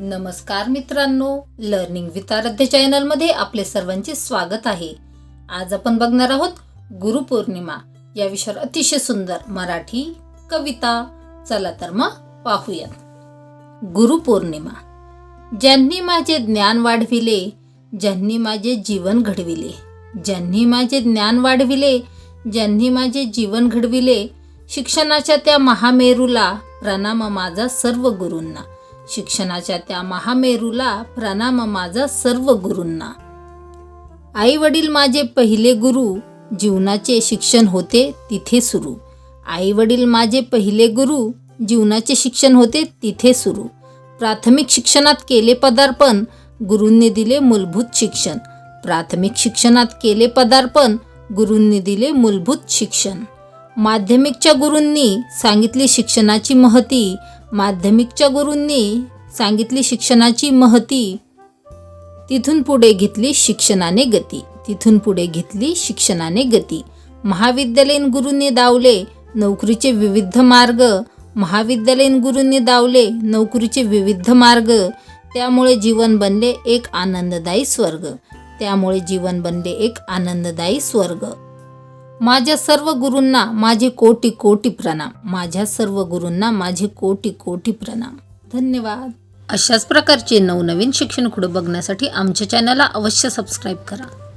नमस्कार मित्रांनो learning with आराध्य चॅनलमध्ये आपले सर्वांचे स्वागत आहे. आज आपण बघणार आहोत गुरुपौर्णिमा या विषयावर अतिशय सुंदर मराठी कविता. चला तर मग पाहूयात. गुरुपौर्णिमा ज्यांनी माझे ज्ञान वाढविले ज्यांनी माझे जीवन घडविले ज्यांनी माझे ज्ञान वाढविले ज्यांनी माझे जीवन घडविले शिक्षणाच्या त्या महामेरूला प्रणाम माझा सर्व गुरूंना. शिक्षणाच्या त्या महामेरूला प्रणाम माझा सर्व गुरूंना. आई वडील माझे पहिले गुरु जीवनाचे शिक्षण होते तिथे सुरू. आई वडील माझे पहिले गुरु जीवनाचे शिक्षण होते तिथे सुरू. प्राथमिक शिक्षणात केले पदार्पण गुरूंनी दिले मूलभूत शिक्षण. प्राथमिक शिक्षणात केले पदार्पण गुरूंनी दिले मूलभूत शिक्षण. माध्यमिकच्या गुरूंनी सांगितली शिक्षणाची महती माध्यमिकच्या गुरूंनी सांगितली शिक्षणाची महती. तिथून पुढे घेतली शिक्षणाने गती. तिथून पुढे घेतली शिक्षणाने गती. महाविद्यालयीन गुरूंनी दावले नोकरीचे विविध मार्ग. महाविद्यालयीन गुरूंनी दावले नोकरीचे विविध मार्ग. त्यामुळे जीवन बनले एक आनंददायी स्वर्ग. त्यामुळे जीवन बनले एक आनंददायी स्वर्ग. माझ्या सर्व गुरूंना माझे कोटी कोटी प्रणाम. माझ्या सर्व गुरूंना माझे कोटी कोटी प्रणाम. धन्यवाद. अशाच प्रकारचे नवनवीन शिक्षण खुडं बघण्यासाठी आमच्या चॅनलला अवश्य सबस्क्राईब करा.